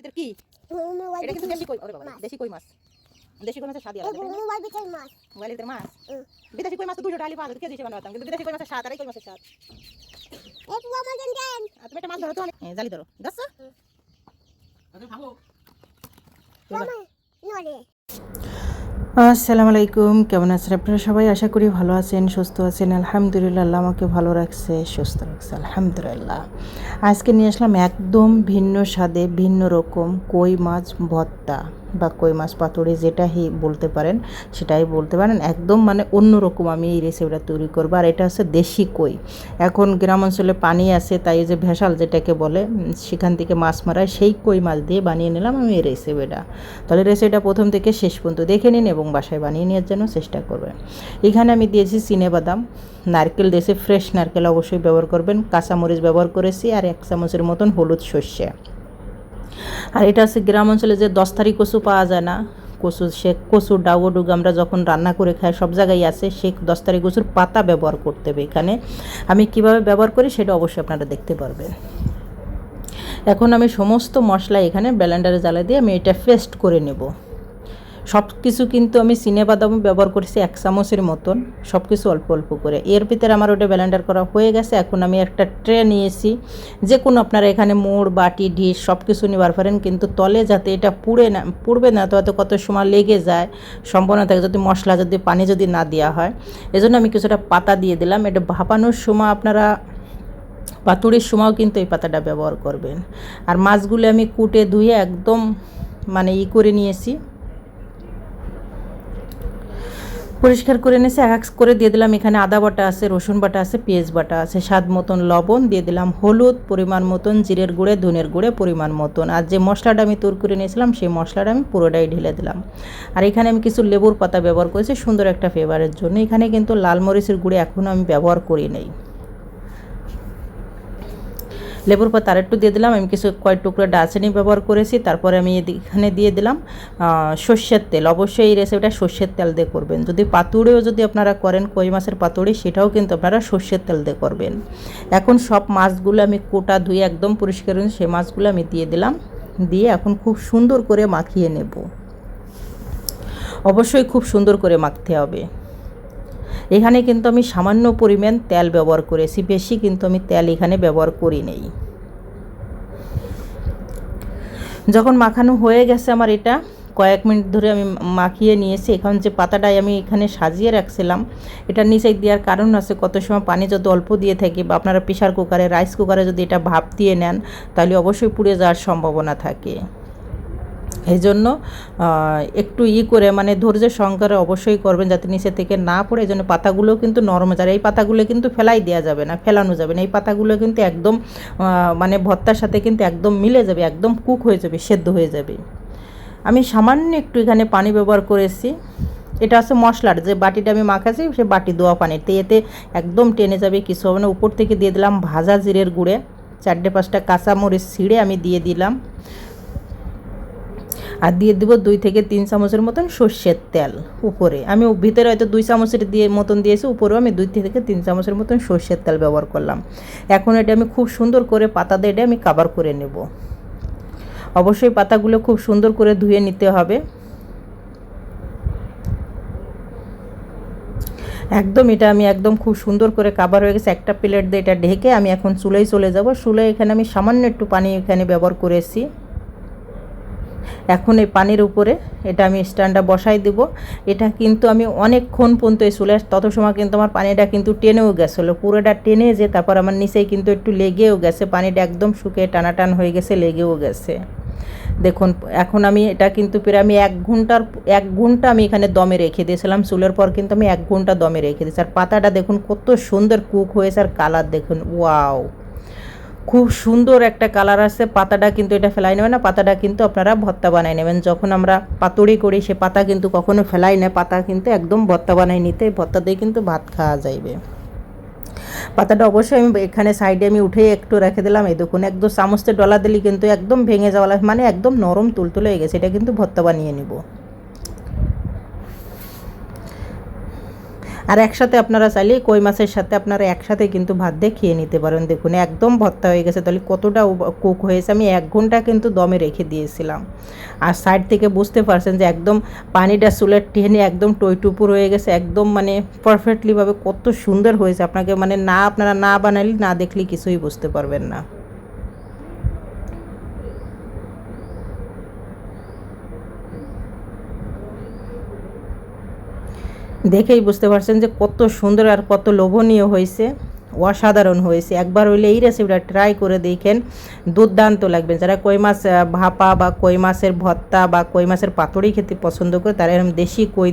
এদের কি? এটা কিন্তু দেশি কই? ওরে বাবা দেশি কই মাছ? দেশি কই মাছের স্বাদ আলাদা মোবাইল বিকাল মাছ। মোবাইলের ভিতরে মাছ। বিদেশি কই মাছ তো দুশো ডালি যেত কেজি হিসেবে বানাতাম কিন্তু বিদেশি কই মাছের স্বাদ আর এই কই মাছের স্বাদ? তুমি একটা মাছ ধরো তো জালি ধরো। দেখছ আসসালামু আলাইকুম কেমন আছেন আপনারা সবাই? আশা করি ভালো আছেন, সুস্থ আছেন। আলহামদুলিল্লাহ, আল্লাহ আমাকে ভালো রাখছে, সুস্থ রাখছে, আলহামদুলিল্লাহ। আজকে নিয়ে আসলাম একদম ভিন্ন স্বাদে, ভিন্ন রকম কই মাছ ভর্তা বা কই মাছ পাতুড়ি যেটা হি বলতে পারেন, সেটাই বলতে পারেন। একদম মানে অন্য রকম আমি এই রেসিপিটা তৈরি করব। আর এটা হচ্ছে দেশি কই। এখন গ্রাম অঞ্চলে পানি আছে, তাই যে ভেসাল যেটাকে বলে সেখান থেকে মাছ মারায় সেই কই মাছ দিয়ে বানিয়ে নিলাম আমি এই রেসিপিটা তাহলে রেসিপিটা প্রথম থেকে শেষ পর্যন্ত দেখে নিন এবং বাসায় বানিয়ে নেওয়ার জন্য চেষ্টা করবেন এখানে আমি দিয়েছি চিনে বাদাম। নারকেল দিয়েছি, ফ্রেশ নারকেল অবশ্যই ব্যবহার করবেন। কাঁচামরিচ ব্যবহার করেছি আর এক চামচের মতন হলুদ সর্ষে। আর এটা হচ্ছে গ্রাম অঞ্চলে যে দশতারি কচু পাওয়া যায় না, কচু, সে কচু ডাউগো ডুগ আমরা যখন রান্না করে খাই, সব জায়গায় আছে, সে দশতারি কচুর পাতা ব্যবহার করতে হবে এখানে। আমি কীভাবে ব্যবহার করি সেটা অবশ্যই আপনারা দেখতে পারবেন। এখন আমি সমস্ত মশলা এখানে ব্লেন্ডারে জ্বালা দিয়ে আমি এটা পেস্ট করে নেব। সব কিছু কিন্তু আমি চিনে বাদাম ব্যবহার করেছি এক চামচের মতন সব কিছু অল্প অল্প করে। এর ভিতরে আমার ওটা ব্লেন্ডার করা হয়ে গেছে, এখন আমি একটা ট্রে নিয়েছি। যে কোনো আপনারা এখানে মোড়, বাটি, ডিশ সব কিছু নেবার পারেন, কিন্তু তলে যাতে এটা পুড়ে না, পুড়বে না, তো হয়তো কত সময় লেগে যায়। সম্ভাবনা থাকে যদি মশলা, যদি পানি যদি না দেওয়া হয়। এজন্য আমি কিছুটা পাতা দিয়ে দিলাম। এটা ভাপানোর সময় আপনারা পাতুড়ির সময়ও কিন্তু এই পাতাটা ব্যবহার করবেন। আর মাছগুলো আমি কুটে ধুয়ে একদম মানে ই করে নিয়েছি। পরিষ্কার করে নিয়েছি এক এক করে দিয়ে দিলাম। এখানে আদা বাটা আছে, রসুন বাটা আছে, পেঁয়াজ বাটা আছে, স্বাদ মতন লবণ দিয়ে দিলাম, হলুদ পরিমাণ মতন, জিরের গুঁড়ে, ধনের গুঁড়ে পরিমাণ মতন। আর যে মশলাটা আমি তৈরি করে নিয়েছিলাম সেই মশলাটা আমি পুরোটাই ঢেলে দিলাম। আর এখানে আমি কিছু লেবুর পাতা ব্যবহার করেছি, সুন্দর একটা ফ্লেভারের জন্য। এখানে কিন্তু লাল মরিচের গুঁড়ে এখনও আমি ব্যবহার করি নেই। লেবুর পাতা আরেকটু দিয়ে দিলাম। আমি কিছু কয়েক টুকরো ডালচিনি ব্যবহার করেছি। তারপরে আমি এখানে দিয়ে দিলাম সর্ষের তেল। অবশ্যই এই রেসিপিটা সর্ষের তেল দিয়ে করবেন। যদি পাতুড়েও যদি আপনারা করেন, কই মাছের পাতুড়ি, সেটাও কিন্তু আপনারা সর্ষের তেল দিয়ে করবেন। এখন সব মাছগুলো আমি কোটা ধুয়ে একদম পরিষ্কার করে সেই মাছগুলো আমি দিয়ে দিলাম। দিয়ে এখন খুব সুন্দর করে মাখিয়ে নেব। অবশ্যই খুব সুন্দর করে মাখতে হবে। এখানে কিন্তু আমি সামান্য পরিমাণ তেল ব্যবহার করেছি, বেশি কিন্তু আমি তেল এখানে ব্যবহার করি নেই। যখন মাখানো হয়ে গেছে আমার এটা, কয়েক মিনিট ধরে আমি মাখিয়ে নিয়েছি। এখন যে পাতাটাই আমি এখানে সাজিয়ে রাখছিলাম, এটা নিচে দেওয়ার কারণ আছে, কত সময় পানি যদি অল্প দিয়ে থাকে বা আপনারা প্রেশার কুকারে, রাইস কুকারে যদি এটা ভাপ দিয়ে নেন, তাহলে অবশ্যই পুড়ে যাওয়ার সম্ভাবনা থাকে। এই জন্য একটু ই করে মানে ধৈর্যের সহকারে অবশ্যই করবেন যাতে নিচে থেকে না পড়ে এই জন্য পাতাগুলো কিন্তু নরম যায় এই পাতাগুলো কিন্তু ফেলাই দেওয়া যাবে না, ফেলানো যাবে না। এই পাতাগুলো কিন্তু একদম মানে ভর্তার সাথে কিন্তু একদম মিলে যাবে, একদম কুক হয়ে যাবে, সেদ্ধ হয়ে যাবে। আমি সামান্য একটু এখানে পানি ব্যবহার করেছি। এটা আছে মশলার, যে বাটিটা আমি মাখাছি, সে বাটি দোয়া পানিতে এতে একদম টেনে যাবে, কিছু হবে না। উপর থেকে দিয়ে দিলাম ভাজা জিরের গুঁড়ে, চারটে পাঁচটা কাঁচামরিচ ছিঁড়ে আমি দিয়ে দিলাম। আর দিয়ে দেবো দুই থেকে তিন চামচের মতন সর্ষের তেল উপরে। আমি ভিতরে হয়তো দুই চামচের দিয়ে মতন দিয়েছি, উপরেও আমি দুই থেকে তিন চামচের মতন সর্ষের তেল ব্যবহার করলাম। এখন এটা আমি খুব সুন্দর করে পাতা দিয়ে এটা আমি কাবার করে নেব। অবশ্যই পাতাগুলো খুব সুন্দর করে ধুয়ে নিতে হবে। একদম এটা আমি একদম খুব সুন্দর করে কাবার হয়ে গেছে, একটা প্লেট দিয়ে এটা ঢেকে আমি এখন চুলোয় চলে যাব। চুলোয় এখানে আমি সামান্য একটু পানি এখানে ব্যবহার করেছি। এখন এই পানির উপরে এটা আমি স্ট্যান্ডটা বসাই দিব। এটা কিন্তু আমি অনেকক্ষণ পর্যন্ত এই চুলে তত সময় কিন্তু আমার পানিটা কিন্তু টেনেও গেছিল। পুরোটা টেনে যে তারপর আমার নিচেই কিন্তু একটু লেগেও গেছে, পানিটা একদম শুকিয়ে টানাটান হয়ে গেছে, লেগেও গেছে। দেখুন, এখন আমি এটা কিন্তু প্রায় আমি এক ঘণ্টার, এক ঘণ্টা আমি এখানে দমে রেখে দিয়েছিলাম। চুলের পর কিন্তু আমি এক ঘণ্টা দমে রেখে দিয়েছি। আর পাতাটা দেখুন কত সুন্দর কুক হয়েছে আর কালার দেখুন, ওয়াও! খুব সুন্দর একটা কালার আছে পাতাটা কিন্তু এটা ফেলাই নেবে না, পাতাটা কিন্তু আপনারা ভর্তা বানাই নেবেন। যখন আমরা পাতুড়ি করি, সে পাতা কিন্তু কখনো ফেলাই না, পাতা কিন্তু একদম ভর্তা বানাই নিতে, ভর্তা দিয়ে কিন্তু ভাত খাওয়া যাইবে। পাতাটা অবশ্যই আমি এখানে সাইডে আমি উঠে একটু রেখে দিলাম। এই দেখুন একদম চামচতে ডলা দিলে কিন্তু একদম ভেঙে যাওয়া মানে একদম নরম তুলতুলে হয়ে গেছে। এটা কিন্তু ভর্তা বানিয়ে নিব। আর একসাথে আপনারা চাইলে কই মাছের সাথে আপনারা একসাথে কিন্তু ভাত দিয়ে খেয়ে নিতে পারেন। দেখুন, একদম ভর্তা হয়ে গেছে। তাহলে কতটা কুক হয়েছে, আমি এক ঘণ্টা কিন্তু দমে রেখে দিয়েছিলাম। আর সাইড থেকে বুঝতে পারছেন যে একদম পানিটা চুলের টেনে একদম টইটুপুর হয়ে গেছে। একদম মানে পারফেক্টলিভাবে কত সুন্দর হয়েছে। আপনাকে মানে না, আপনারা না বানালে না দেখলে কিছুই বুঝতে পারবেন না। দেখেই বুঝতে পারছেন যে কত সুন্দর আর কত লোভনীয় হয়েছে, অসাধারণ হয়েছে। একবার হইলে এই রেসিপিটা ট্রাই করে দেখেন, দুর্দান্ত লাগবে। যারা কই মাছ ভাপা বা কই মাছের ভর্তা বা কই মাছের পাতুড়ি খেতে পছন্দ করে, তারা এরকম দেশি কই